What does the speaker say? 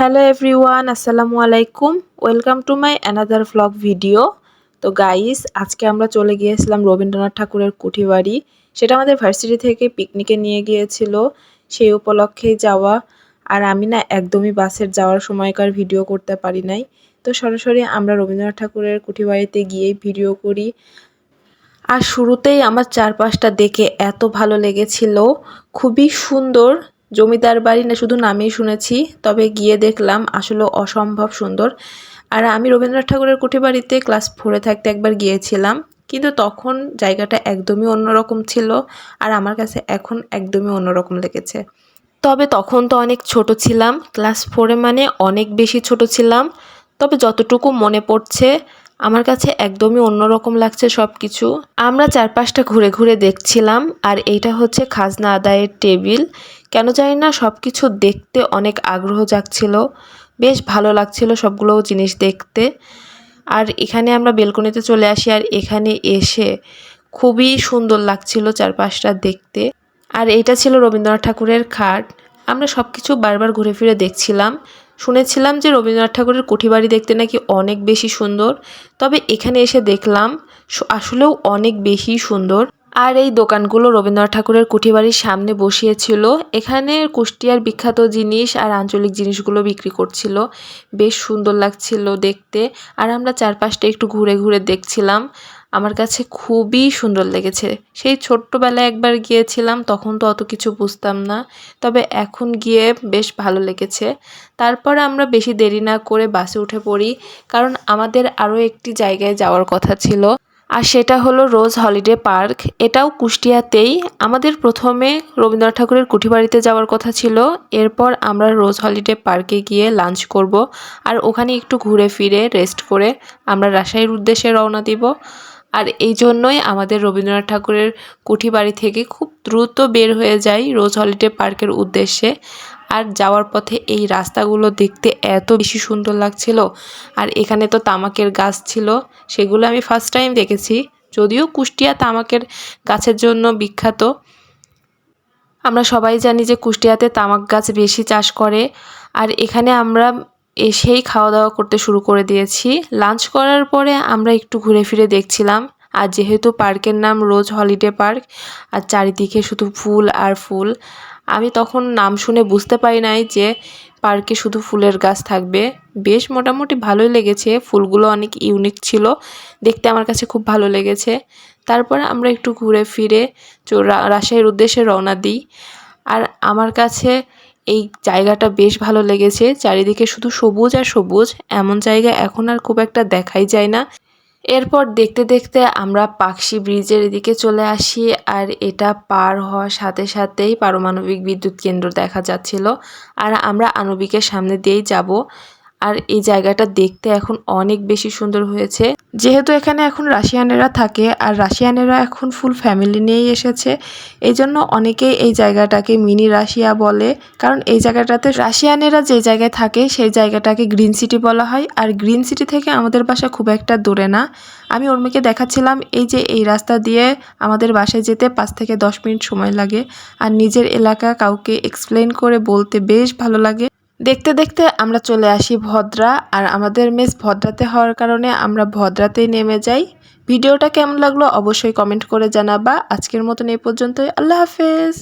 Hello everyone আসসালামু আলাইকুম welcome to my another vlog video তো গাইস আজকে আমরা চলে গিয়েছিলাম রবীন্দ্রনাথ ঠাকুরের কুঠি বাড়ি সেটা আমাদের ভার্সিটি থেকে পিকনিকে নিয়ে গিয়েছিল। সেই উপলক্ষেই যাওয়া। আর আমি না একদমই বাসের যাওয়ার সময়কার ভিডিও করতে পারি নাই। তো সরাসরি আমরা রবীন্দ্রনাথ ঠাকুরের কুঠি বাড়িতে গিয়েই ভিডিও করি। আর শুরুতেই আমার চারপাশটা দেখে এত ভালো লেগেছিল। খুবই সুন্দর জমিদার বাড়ি না শুধু নামেই শুনেছি, তবে গিয়ে দেখলাম আসলে অসম্ভব সুন্দর। আর আমি রবীন্দ্রনাথ ঠাকুরের কুঠি বাড়িতে ক্লাস ফোরে থাকতে একবার গিয়েছিলাম, কিন্তু তখন জায়গাটা একদমই অন্যরকম ছিল আর আমার কাছে এখন একদমই অন্যরকম লেগেছে। তবে তখন তো অনেক ছোট ছিলাম, ক্লাস ফোরে মানে অনেক বেশি ছোট ছিলাম, তবে যতটুকু মনে পড়ছে, আমার কাছে একদমই অন্যরকম লাগছে সব কিছু আমরা চারপাশটা ঘুরে ঘুরে দেখছিলাম, আর এইটা হচ্ছে খাজনা আদায়ের টেবিল কেন জানি না সব কিছু দেখতে অনেক আগ্রহ জাগছিল। বেশ ভালো লাগছিল সবগুলো জিনিস দেখতে। আর এখানে আমরা বেলকনিতে চলে আসি আর এখানে এসে খুবই সুন্দর লাগছিল চারপাশটা দেখতে। আর এটা ছিল রবীন্দ্রনাথ ঠাকুরের খাট। আমরা সব কিছু বারবার ঘুরে ফিরে দেখছিলাম। শুনেছিলাম যে রবীন্দ্রনাথ ঠাকুরের কুঠিবাড়ি দেখতে নাকি অনেক বেশি সুন্দর। তবে এখানে এসে দেখলাম, আসলেও অনেক বেশি সুন্দর। আর এই দোকানগুলো রবীন্দ্রনাথ ঠাকুরের কুঠিবাড়ির সামনে বসিয়েছিল। এখানে কুষ্টিয়ার বিখ্যাত জিনিস আর আঞ্চলিক জিনিসগুলো বিক্রি করছিল। বেশ সুন্দর লাগছিল দেখতে। আর আমরা চারপাশটা একটু ঘুরে ঘুরে দেখছিলাম। আমার কাছে খুবই সুন্দর লেগেছে। সেই ছোট্টবেলায় একবার গিয়েছিলাম, তখন তো অত কিছু বুঝতাম না। তবে এখন গিয়ে বেশ ভালো লেগেছে। তারপর আমরা বেশি দেরি না করে বাসে উঠে পড়ি, কারণ আমাদের আরও একটি জায়গায় যাওয়ার কথা ছিল। আর সেটা হলো রোজ হলিডে পার্ক। এটাও কুষ্টিয়াতেই। আমাদের প্রথমে রবীন্দ্রনাথ ঠাকুরের কুঠিবাড়িতে যাওয়ার কথা ছিল। এরপর আমরা রোজ হলিডে পার্কে গিয়ে লাঞ্চ করব আর ওখানে একটু ঘুরে ফিরে রেস্ট করে আমরা রাজশাহীর উদ্দেশ্যে রওনা দিব। আর এই জন্যই আমাদের রবীন্দ্রনাথ ঠাকুরের কুঠিবাড়ি থেকে খুব দ্রুত বের হয়ে যাই রোজ হলিডে পার্কের উদ্দেশ্যে। আর যাওয়ার পথে এই রাস্তাগুলো দেখতে এত বেশি সুন্দর লাগছিল। আর এখানে তো তামাকের গাছ ছিল, সেগুলো আমি ফার্স্ট টাইম দেখেছি। যদিও কুষ্টিয়া তামাকের গাছের জন্য বিখ্যাত। আমরা সবাই জানি যে কুষ্টিয়াতে তামাক গাছ বেশি চাষ করে। আর এখানে আমরা এসেই খাওয়া দাওয়া করতে শুরু করে দিয়েছি। লাঞ্চ করার পরে আমরা একটু ঘুরে ফিরে দেখছিলাম। আর যেহেতু পার্কের নাম রোজ হলিডে পার্ক, আর চারিদিকে শুধু ফুল আর ফুল আমি তখন নাম শুনে বুঝতে পারি নাই যে পার্কে শুধু ফুলের গাছ থাকবে। বেশ মোটামুটি ভালোই লেগেছে। ফুলগুলো অনেক ইউনিক ছিল। দেখতে আমার কাছে খুব ভালো লেগেছে। তারপর আমরা একটু ঘুরে ফিরে রাজশাহীর উদ্দেশ্যে রওনা দিই। আর আমার কাছে এই জায়গাটা বেশ ভালো লেগেছে। চারিদিকে শুধু সবুজ আর সবুজ। এমন জায়গা এখন আর খুব একটা দেখাই যায় না। এরপর দেখতে দেখতে আমরা পাকশি ব্রিজের এদিকে চলে আসি আর এটা পার হওয়ার সাথে সাথেই পারমাণবিক বিদ্যুৎ কেন্দ্র দেখা যাচ্ছিল আর আমরা আণবিকের সামনে দিয়েই যাব। আর এই জায়গাটা দেখতে এখন অনেক বেশি সুন্দর হয়েছে। যেহেতু এখানে এখন রাশিয়ানেরা থাকে আর রাশিয়ানেরা এখন ফুল ফ্যামিলি নিয়েই এসেছে এই জন্য অনেকেই এই জায়গাটাকে মিনি রাশিয়া বলে। কারণ এই জায়গাটাতে রাশিয়ানেরা যে জায়গায় থাকে সেই জায়গাটাকে গ্রিন সিটি বলা হয়। আর গ্রিন সিটি থেকে আমাদের বাসা খুব একটা দূরে না। আমি ওর দেখাচ্ছিলাম, এই যে এই রাস্তা দিয়ে আমাদের বাসায় যেতে পাঁচ থেকে দশ মিনিট সময় লাগে। আর নিজের এলাকা কাউকে এক্সপ্লেন করে বলতে বেশ ভালো লাগে। দেখতে দেখতে আমরা চলে আসি ভদ্রা আর আমাদের মেস ভদ্রাতে হওয়ার কারণে আমরা ভদ্রাতেই নেমে যাই। ভিডিওটা কেমন লাগল অবশ্যই কমেন্ট করে জানাবা। আজকের মতন এই পর্যন্তই। আল্লাহ হাফেজ।